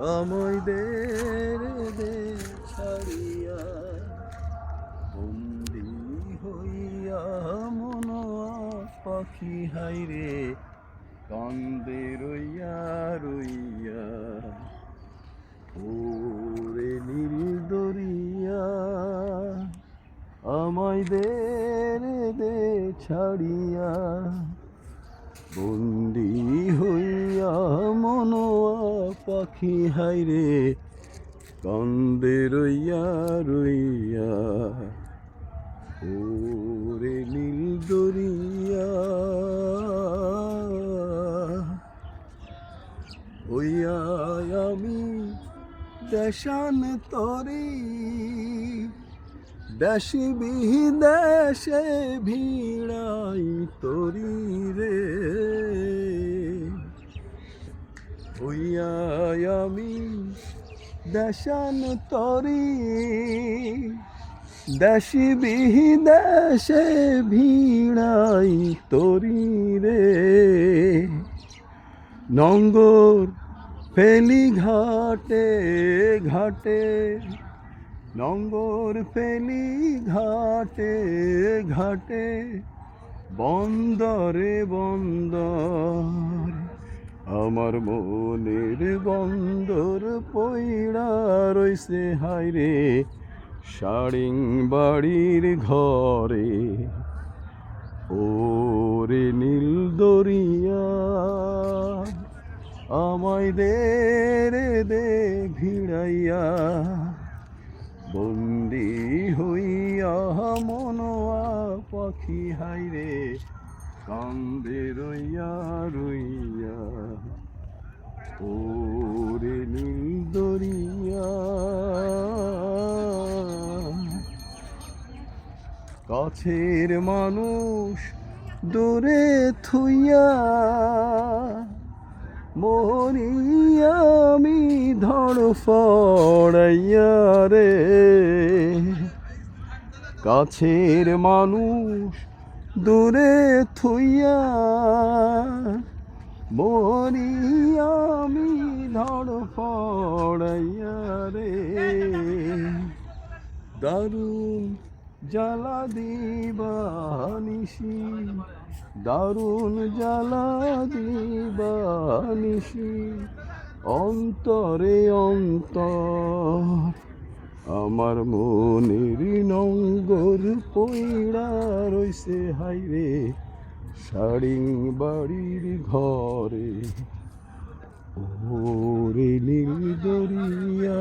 আমায় দে দে ছাড়িয়া বন্দি হইয়া মন পাখি হাইরে কান্দে রইয়া রইয়া, ওরে নীল দরিয়া আমায় দে দে ছাড়িয়া বন্দি পাখি হাইরে কান্দে রইয়া রইয়া। ওরে নীল দরিয়া। হইয়া আমি দেশান তরি। দেশি বিহি দেশে ভিড়াই তরি রে। আমি দেশান তরি, দেশি বিহি দেশে ভিড়াই তরি রে। নঙ্গর ফেলি ঘাটে ঘাটে, নঙ্গর ফেলি ঘাটে ঘাটে, বন্দরে বন্দর আমার মনের বন্দর পইড়া রইছে হাইরে শাড়িং বাড়ির ঘরে, ওরে নীল দরিয়া। আমায় দে রে, দে ভিড়াইয়া বন্দি হইয়া মনোয়া পাখি হাইরে কান্দে রইয়া রইয়া, ওরে নীল দরিয়া কাছের মানুষ দূরে থুইয়া মরিয়া, আমি ধড় ফড়াইয়া রে। কাছের মানুষ দূরে থুইয়া মরিয়া আমি ধড় ফড়াইয়া রে। দারুণ জ্বালা দিবানিসি দারুণ জ্বালা দিবানিসি অন্তরে অন্তর আমার মনের নঙ্গর পইড়া রইছে হাইরে সারিং বাড়ির ঘরে। ওরে নীল দরিয়া